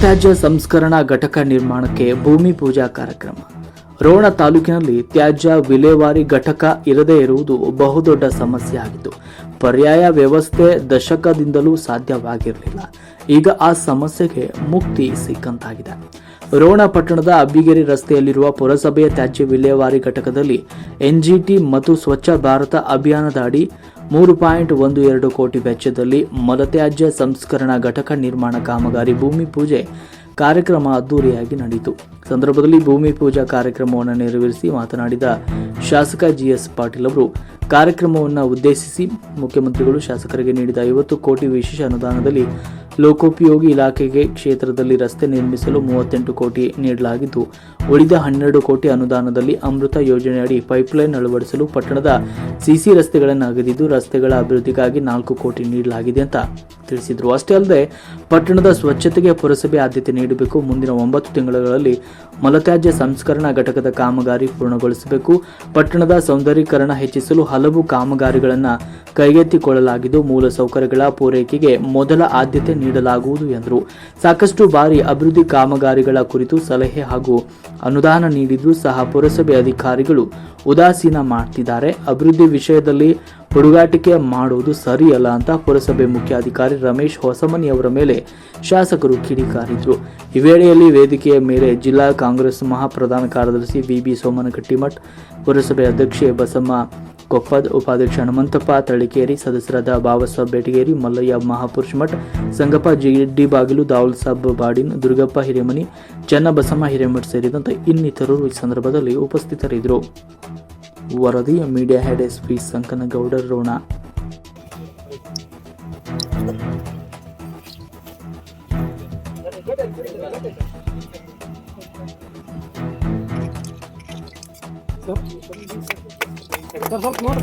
ಮಲತ್ಯಾಜ್ಯ ಸಂಸ್ಕರಣಾ ಘಟಕ ನಿರ್ಮಾಣಕ್ಕೆ ಭೂಮಿ ಪೂಜಾ ಕಾರ್ಯಕ್ರಮ. ರೋಣ ತಾಲೂಕಿನಲ್ಲಿ ತ್ಯಾಜ್ಯ ವಿಲೇವಾರಿ ಘಟಕ ಇರದೇ ಇರುವುದು ಬಹುದೊಡ್ಡ ಸಮಸ್ಯೆ ಆಗಿತ್ತು. ಪರ್ಯಾಯ ವ್ಯವಸ್ಥೆ ದಶಕದಿಂದಲೂ ಸಾಧ್ಯವಾಗಿರಲಿಲ್ಲ. ಈಗ ಆ ಸಮಸ್ಯೆಗೆ ಮುಕ್ತಿ ಸಿಕ್ಕಂತಾಗಿದೆ. ರೋಣ ಪಟ್ಟಣದ ಅಬ್ಬಿಗೆರೆ ರಸ್ತೆಯಲ್ಲಿರುವ ಪುರಸಭೆಯ ತ್ಯಾಜ್ಯ ವಿಲೇವಾರಿ ಘಟಕದಲ್ಲಿ ಎನ್ಜಿಟಿ ಮತ್ತು ಸ್ವಚ್ಛ ಭಾರತ ಅಭಿಯಾನದ ಅಡಿ ಮೂರು ಪಾಯಿಂಟ್ ಒಂದು ಎರಡು ಕೋಟಿ ವೆಚ್ಚದಲ್ಲಿ ಮಲತ್ಯಾಜ್ಯ ಸಂಸ್ಕರಣಾ ಘಟಕ ನಿರ್ಮಾಣ ಕಾಮಗಾರಿ ಭೂಮಿ ಪೂಜೆ ಕಾರ್ಯಕ್ರಮ ಅದ್ದೂರಿಯಾಗಿ ನಡೆಯಿತು. ಸಂದರ್ಭದಲ್ಲಿ ಭೂಮಿ ಪೂಜಾ ಕಾರ್ಯಕ್ರಮವನ್ನು ನೆರವೇರಿಸಿ ಮಾತನಾಡಿದ ಶಾಸಕ ಜಿಎಸ್ ಪಾಟೀಲ್ ಅವರು, ಕಾರ್ಯಕ್ರಮವನ್ನು ಉದ್ದೇಶಿಸಿ ಮುಖ್ಯಮಂತ್ರಿಗಳು ಶಾಸಕರಿಗೆ ನೀಡಿದ ಐವತ್ತು ಕೋಟಿ ವಿಶೇಷ ಅನುದಾನದಲ್ಲಿ ಲೋಕೋಪಯೋಗಿ ಇಲಾಖೆಗೆ ಕ್ಷೇತ್ರದಲ್ಲಿ ರಸ್ತೆ ನಿರ್ಮಿಸಲು ಮೂವತ್ತೆಂಟು ಕೋಟಿ ನೀಡಲಾಗಿದ್ದು ಉಳಿದ ಹನ್ನೆರಡು ಕೋಟಿ ಅನುದಾನದಲ್ಲಿ ಅಮೃತ ಯೋಜನೆಯಡಿ ಪೈಪ್ಲೈನ್ ಅಳವಡಿಸಲು ಪಟ್ಟಣದ ಸಿಸಿ ರಸ್ತೆಗಳನ್ನು ಅಗೆದಿದ್ದು ರಸ್ತೆಗಳ ಅಭಿವೃದ್ಧಿಗಾಗಿ ನಾಲ್ಕು ಕೋಟಿ ನೀಡಲಾಗಿದೆ ಅಂತ ತಿಳಿಸಿದರು. ಅಷ್ಟೇ ಅಲ್ಲದೆ, ಪಟ್ಟಣದ ಸ್ವಚ್ಛತೆಗೆ ಪುರಸಭೆ ಆದ್ಯತೆ ನೀಡಬೇಕು. ಮುಂದಿನ ಒಂಬತ್ತು ತಿಂಗಳುಗಳಲ್ಲಿ ಮಲತ್ಯಾಜ್ಯ ಸಂಸ್ಕರಣಾ ಘಟಕದ ಕಾಮಗಾರಿ ಪೂರ್ಣಗೊಳಿಸಬೇಕು. ಪಟ್ಟಣದ ಸೌಂದರ್ಯೀಕರಣ ಹೆಚ್ಚಿಸಲು ಹಲವು ಕಾಮಗಾರಿಗಳನ್ನು ಕೈಗೆತ್ತಿಕೊಳ್ಳಲಾಗಿದ್ದು ಮೂಲಸೌಕರ್ಯಗಳ ಪೂರೈಕೆಗೆ ಮೊದಲ ಆದ್ಯತೆ ನೀಡಲಾಗುವುದು ಎಂದರು. ಸಾಕಷ್ಟು ಬಾರಿ ಅಭಿವೃದ್ಧಿ ಕಾಮಗಾರಿಗಳ ಕುರಿತು ಸಲಹೆ ಹಾಗೂ ಅನುದಾನ ನೀಡಿದ್ರೂ ಸಹ ಪುರಸಭೆ ಅಧಿಕಾರಿಗಳು ಉದಾಸೀನ ಮಾಡ್ತಿದ್ದಾರೆ. ಅಭಿವೃದ್ಧಿ ವಿಷಯದಲ್ಲಿ ಹುಡುಗಾಟಿಕೆ ಮಾಡುವುದು ಸರಿಯಲ್ಲ ಅಂತ ಪುರಸಭೆ ಮುಖ್ಯಾಧಿಕಾರಿ ರಮೇಶ್ ಹೊಸಮನಿ ಅವರ ಮೇಲೆ ಶಾಸಕರು ಕಿಡಿಕಾರಿದ್ರು. ಈ ವೇಳೆಯಲ್ಲಿ ವೇದಿಕೆಯ ಮೇಲೆ ಜಿಲ್ಲಾ ಕಾಂಗ್ರೆಸ್ ಮಹಾಪ್ರಧಾನ ಕಾರ್ಯದರ್ಶಿ ಬಿಬಿ ಸೋಮನಕಟ್ಟಿಮಠ್ ಪುರಸಭೆ ಅಧ್ಯಕ್ಷೆ ಬಸಮ್ಮ ಕೊಪ್ಪದ್ ಉಪಾಧ್ಯಕ್ಷ ಹನುಮಂತಪ್ಪ ತಳಿಕೇರಿ ಸದಸ್ಯರಾದ ಬಾಬಾಸಾಬ್ ಬೇಟಗೇರಿ, ಮಲ್ಲಯ್ಯ ಮಹಾಪುರುಷ ಮಠ, ಸಂಗಪ್ಪ ಜಿಡ್ಡಿ ಬಾಗಿಲು, ದಾವಲ್ ಸಾಬ್ ಬಾಡಿನ್, ದುರ್ಗಪ್ಪ ಹಿರೇಮನಿ, ಚನ್ನಬಸಮ್ಮ ಹಿರೇಮಠ್ ಸೇರಿದಂತೆ ಇನ್ನಿತರರು ಈ ಸಂದರ್ಭದಲ್ಲಿ ಉಪಸ್ಥಿತರಿದ್ದರು. ವರದಿಯ media head S P Sankanagoudar Rona. Держав норм.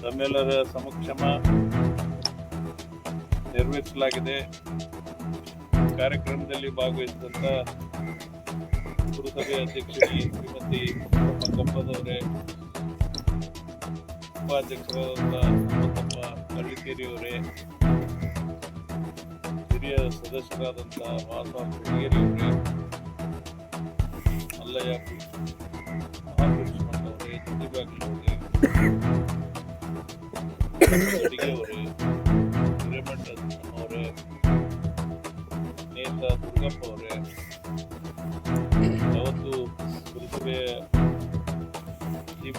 ತಮ್ಮೆಲ್ಲರ ಸಮಕ್ಷಮ ನೆರವೇರಿಸಲಾಗಿದೆ ಕಾರ್ಯಕ್ರಮದಲ್ಲಿ ಭಾಗವಹಿಸಿದಂಥ ಪುರಸಭೆ ಅಧ್ಯಕ್ಷರಿ ಶ್ರೀಮತಿ ಕೊಪ್ಪದವರೇ ಉಪಾಧ್ಯಕ್ಷರಾದಂಥ ಹನುಮಂತಪ್ಪ ಕಳ್ಳಿಕೇರಿಯವರೇ ಹಿರಿಯ ಸದಸ್ಯರಾದಂಥ ವಾಸ ಅವರೇ ಮಲ್ಲಯ್ಯ ಮಹಾಪುರುಷ ಅವರೇ ಜುಡಿಬಾಗಿಲವರೇ ಅಡಿಗೆ ಅವರೇ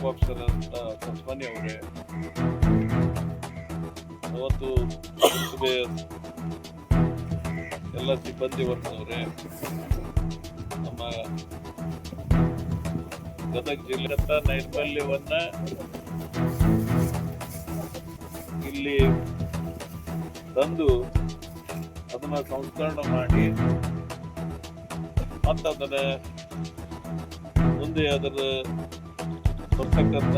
ಅಂತ ಸಂಸ್ಮನಿ ಅವರೇ. ಅವತ್ತು ಎಲ್ಲ ಸಿಬ್ಬಂದಿ ವರ್ಗದವರೇ ನಮ್ಮ ಗದಗ ಜಿಲ್ಲೆ ನೈರ್ಮಲ್ಯವನ್ನ ಇಲ್ಲಿ ತಂದು ಅದನ್ನ ಸಂಸ್ಕರಣ ಮಾಡಿ ಮತ್ತು ಅದರ ಮುಂದೆ ಅದರ ಬರ್ತಕ್ಕಂಥ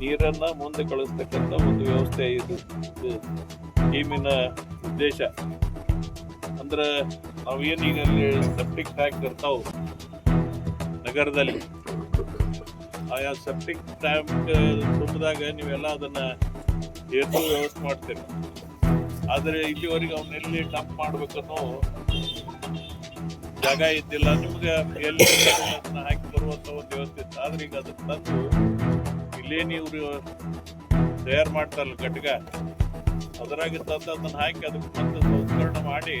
ನೀರನ್ನ ಮುಂದೆ ಕಳಿಸ್ತಕ್ಕಂಥ ಒಂದು ವ್ಯವಸ್ಥೆ ಇದು. ಟೀಮಿನ ಉದ್ದೇಶ. ಅಂದ್ರೆ ನಾವೇನೀಗ ಅಲ್ಲಿ ಸೆಪ್ಟಿಕ್ ಟ್ಯಾಂಕ್ ಇರ್ತಾವ ನಗರದಲ್ಲಿ. ಆಯಾ ಸೆಪ್ಟಿಕ್ ಟ್ಯಾಂಕ್ ತುಂಬಿದಾಗ ನೀವೆಲ್ಲ ಅದನ್ನ ಏನು ವ್ಯವಸ್ಥೆ ಮಾಡ್ತೀರಿ. ಆದರೆ ಇಲ್ಲಿವರೆಗೆ ಅವನ್ನೆಲ್ಲಿ ಟಂಪ್ ಮಾಡ್ಬೇಕನ್ನೋ ಜಾಗ ಇದ್ದಿಲ್ಲ. ನಿಮ್ಗೆ ಎಲ್ಲಿ ಈಗ ಅದನ್ನ ತಂದು ಇಲ್ಲೇ ನೀವು ತಯಾರು ಮಾಡ್ತಾರಲ್ಲ ಕಟ್ಗ ಅದರಾಗಿ ತಂದು ಅದನ್ನ ಹಾಕಿ ಅದಕ್ಕೆ ಮತ್ತೆ ಸಂಸ್ಕರಣ ಮಾಡಿ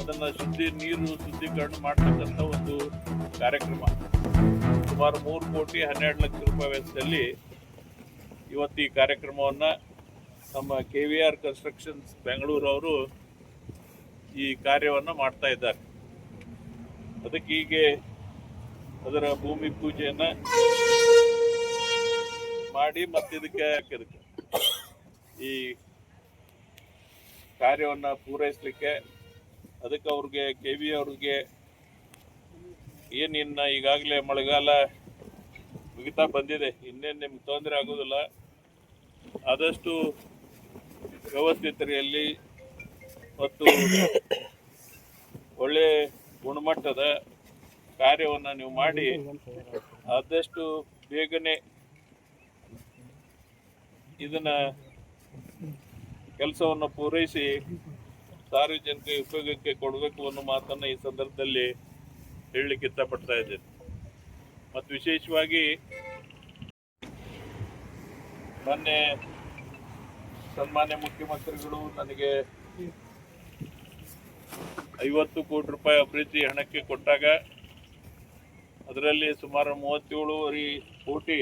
ಅದನ್ನ ಶುದ್ಧಿ ನೀರು ಶುದ್ಧೀಕರಣ ಮಾಡ್ತಕ್ಕಂಥ ಒಂದು ಕಾರ್ಯಕ್ರಮ. ಸುಮಾರು ಮೂರು ಕೋಟಿ ಹನ್ನೆರಡು ಲಕ್ಷ ರೂಪಾಯಿ ವೆಚ್ಚದಲ್ಲಿ ಇವತ್ತು ಈ ಕಾರ್ಯಕ್ರಮವನ್ನ ನಮ್ಮ K V R constructions Bengaluru ಅವರು ಈ ಕಾರ್ಯವನ್ನು ಮಾಡ್ತಾ ಇದ್ದಾರೆ. ಅದಕ್ಕೆ ಹೀಗೆ ಅದರ ಭೂಮಿ ಪೂಜೆಯನ್ನ ಮಾಡಿ ಮತ್ತಿದಕ್ಕೆ ಇದಕ್ಕೆ ಈ ಕಾರ್ಯವನ್ನ ಪೂರೈಸಲಿಕ್ಕೆ ಅದಕ್ಕೆ ಅವ್ರಿಗೆ ಕೆ ವಿ ಅವ್ರಿಗೆ ಏನಿನ್ನ ಈಗಾಗಲೇ ಮಳೆಗಾಲ ಮುಗಿತಾ ಬಂದಿದೆ. ಇನ್ನೇನು ನಿಮ್ಗೆ ತೊಂದರೆ ಆಗೋದಿಲ್ಲ. ಆದಷ್ಟು ವ್ಯವಸ್ಥಿತರಿಯಲ್ಲಿ ಮತ್ತು ಒಳ್ಳೆ ಗುಣಮಟ್ಟದ ಕಾರ್ಯವನ್ನು ನೀವು ಮಾಡಿ ಆದಷ್ಟು ಬೇಗನೆ ಇದನ್ನ ಕೆಲಸವನ್ನು ಪೂರೈಸಿ ಸಾರ್ವಜನಿಕ ಉಪಯೋಗಕ್ಕೆ ಕೊಡಬೇಕು ಅನ್ನೋ ಮಾತನ್ನ ಈ ಸಂದರ್ಭದಲ್ಲಿ ಹೇಳಲಿಕ್ಕೆ ಇಷ್ಟಪಡ್ತಾ ಇದ್ದೇನೆ. ಮತ್ತು ವಿಶೇಷವಾಗಿ ಮೊನ್ನೆ ಸನ್ಮಾನ್ಯ ಮುಖ್ಯಮಂತ್ರಿಗಳು ನನಗೆ ಐವತ್ತು ಕೋಟಿ ರೂಪಾಯಿ ಅಭಿವೃದ್ಧಿ ಹಣಕ್ಕೆ ಕೊಟ್ಟಾಗ ಅದರಲ್ಲಿ ಸುಮಾರು ಮೂವತ್ತೇಳುವರೆ ಕೋಟಿ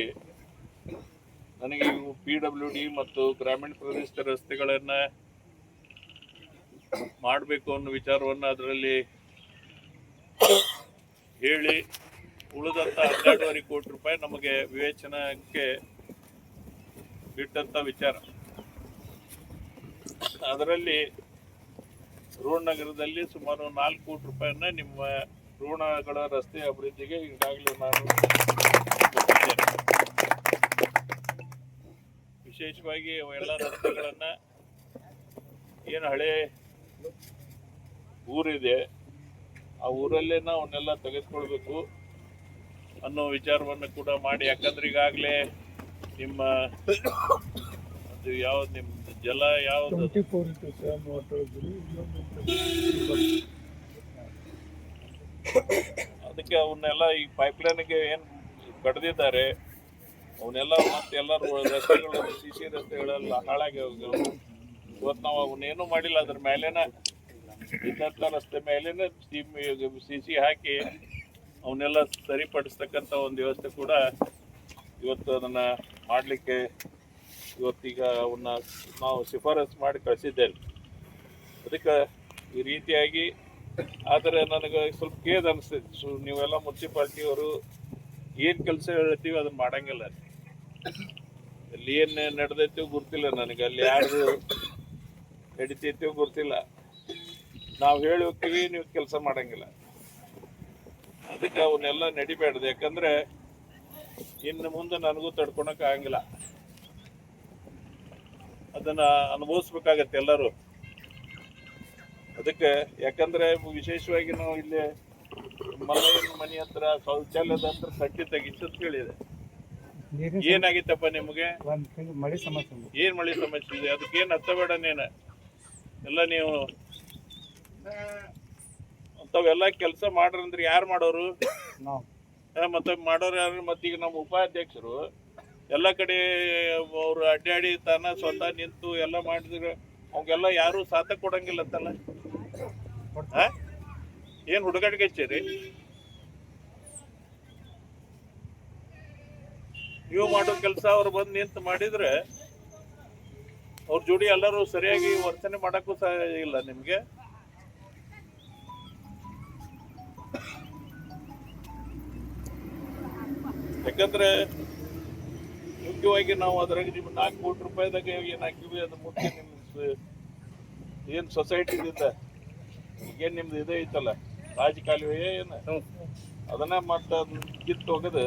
ನನಗೆ ಪಿ ಡಬ್ಲ್ಯೂ ಡಿ ಮತ್ತು ಗ್ರಾಮೀಣ ಪ್ರದೇಶದ ರಸ್ತೆಗಳನ್ನು ಮಾಡಬೇಕು ಅನ್ನೋ ವಿಚಾರವನ್ನು ಅದರಲ್ಲಿ ಹೇಳಿ ಉಳಿದಂತ ಹನ್ನೆರಡೂವರೆ ಕೋಟಿ ರೂಪಾಯಿ ನಮಗೆ ವಿವೇಚನಕ್ಕೆ ಬಿಟ್ಟಂತ ವಿಚಾರ. ಅದರಲ್ಲಿ ರೋಡ್ ನಗರದಲ್ಲಿ ಸುಮಾರು ನಾಲ್ಕು ಕೋಟಿ ರೂಪಾಯಿಯನ್ನ ನಿಮ್ಮ ಋಣಗಳ ರಸ್ತೆ ಅಭಿವೃದ್ಧಿಗೆ ಈಗಾಗಲೇ ನಾನು ವಿಶೇಷವಾಗಿ ಎಲ್ಲ ರಸ್ತೆಗಳನ್ನ ಏನು ಹಳೆ ಊರಿದೆ, ಆ ಊರಲ್ಲೇ ಅವನ್ನೆಲ್ಲ ತೆಗೆದುಕೊಳ್ಬೇಕು ಅನ್ನೋ ವಿಚಾರವನ್ನು ಕೂಡ ಮಾಡಿ ಯಾಕಂದ್ರೆ ಈಗಾಗಲೇ ನಿಮ್ಮ ಅದು ಯಾವ್ದು ನಿಮ್ಮ ಜಲ ಯಾವ್ದು? ಅದಕ್ಕೆ ಅವನ್ನೆಲ್ಲ ಈ ಪೈಪ್ಲೈನ್ಗೆ ಏನು ಕಡ್ದಿದ್ದಾರೆ ಅವನ್ನೆಲ್ಲ ಮತ್ತೆ ಎಲ್ಲರೂ ರಸ್ತೆಗಳು ಸಿ ಸಿ ರಸ್ತೆಗಳೆಲ್ಲ ಹಾಳಾಗಿ ಹೋಗಿ ಇವತ್ತು ನಾವು ಅವನ್ನೇನು ಮಾಡಿಲ್ಲ, ಅದ್ರ ಮೇಲೇನ ಇದ್ದಂಥ ರಸ್ತೆ ಮೇಲೇನೆ ಸಿ ಸಿ ಹಾಕಿ ಅವನ್ನೆಲ್ಲ ಸರಿಪಡಿಸ್ತಕ್ಕಂಥ ಒಂದು ವ್ಯವಸ್ಥೆ ಕೂಡ ಇವತ್ತು ಅದನ್ನ ಮಾಡಲಿಕ್ಕೆ ಇವತ್ತೀಗ ಅವನ್ನ ನಾವು ಶಿಫಾರಸು ಮಾಡಿ ಕಳಿಸಿದ್ದೇವೆ. ಅದಕ್ಕೆ ಈ ರೀತಿಯಾಗಿ ಆದರೆ ನನಗೆ ಸ್ವಲ್ಪ ಕೇದ್ ಅನಿಸ್ತೈತಿ ಸೊ ನೀವೆಲ್ಲ ಮುನ್ಸಿಪಾಲ್ಟಿಯವರು ಏನು ಕೆಲಸ ಹೇಳ್ತೀವಿ ಅದನ್ನ ಮಾಡಂಗಿಲ್ಲ ಅಲ್ಲಿ. ಏನು ನಡೆದೈತೋ ಗುರ್ತಿಲ್ಲ ನನಗೆ. ಅಲ್ಲಿ ಯಾರು ನಡೀತೈತೋ ಗುರ್ತಿಲ್ಲ ನಾವು ಹೇಳಿ ಹೋಗ್ತೀವಿ, ನೀವು ಕೆಲಸ ಮಾಡಂಗಿಲ್ಲ. ಅದಕ್ಕೆ ಅವನ್ನೆಲ್ಲ ನಡಿಬೇಡ್ದು. ಯಾಕಂದ್ರೆ ಇನ್ನು ಮುಂದೆ ನನಗೂ ತಡ್ಕೊಳಕ್ ಆಗಂಗಿಲ್ಲ. ಅದನ್ನ ಅನುಭವಿಸ್ಬೇಕಾಗತ್ತೆ ಎಲ್ಲರೂ. ಅದಕ್ಕೆ ಯಾಕಂದ್ರೆ ವಿಶೇಷವಾಗಿ ನಾವು ಇಲ್ಲಿ ಮಲ್ಲಯ್ಯನ ಮನೆ ಹತ್ರ ಶೌಚಾಲಯದ ಹತ್ರ ಕಟ್ಟಿ ಅಂತ ಹೇಳಿದೆ ಏನಾಗಿತ್ತಪ್ಪ ನಿಮಗೆ? ಮಳೆ ಸಮಸ್ಯೆ. ಏನ್ ಮಳೆ ಸಮಸ್ಯೆ ಇದೆ? ಅದಕ್ಕೆ ಏನ್ ಹತ್ತಬೇಡ ನೀನು? ಎಲ್ಲ ನೀವು ಅಂಥವೆಲ್ಲ ಕೆಲಸ ಮಾಡ್ರಂದ್ರೆ ಯಾರು ಮಾಡೋರು? ಮತ್ತೆ ಮಾಡೋರು ಯಾರು? ಮತ್ತೀಗ ನಮ್ಮ ಉಪಾಧ್ಯಕ್ಷರು. ಎಲ್ಲ ಕಡೆ ಅವರು ಅಡ್ಡಾಡಿ ತಾನ ಸ್ವತಃ ನಿಂತು ಎಲ್ಲ ಮಾಡಿದ್ರೆ ಅವಾಗೆಲ್ಲ ಯಾರು ಸಾಥ ಕೊಡಂಗಿಲ್ಲ ಅಂತಲ್ಲ? ಏನ್ ಹುಡುಗಾಟಿಗೆ ಹಚ್ಚಿರಿ? ನೀವು ಮಾಡೋ ಕೆಲಸ ಅವ್ರು ಬಂದು ನಿಂತು ಮಾಡಿದ್ರೆ ಅವ್ರ ಜೋಡಿ ಎಲ್ಲರೂ ಸರಿಯಾಗಿ ವರ್ತನೆ ಮಾಡಕ್ಕೂ ಸಹ ಇಲ್ಲ ನಿಮ್ಗೆ? ಯಾಕಂದ್ರೆ ಮುಖ್ಯವಾಗಿ ನಾವು ಅದ್ರಾಗ ನಿಮ್ಗೆ ನಾಲ್ಕು ಕೋಟಿ ರೂಪಾಯಿದಾಗ ಏನ್ ಹಾಕಿವಿ ಅದು ಮುಖ್ಯ ನಿಮ್ ಸ- ಏನ್ ಸೊಸೈಟಿದಿಂದ ಈಗೇನ್ ನಿಮ್ದು ಇದೇ ಐತಲ್ಲ? ರಾಜಕಾಲುವೆ ಏನು? ಅದನ್ನ ಮತ್ತೆ ಕಿತ್ತು ಹೋಗದು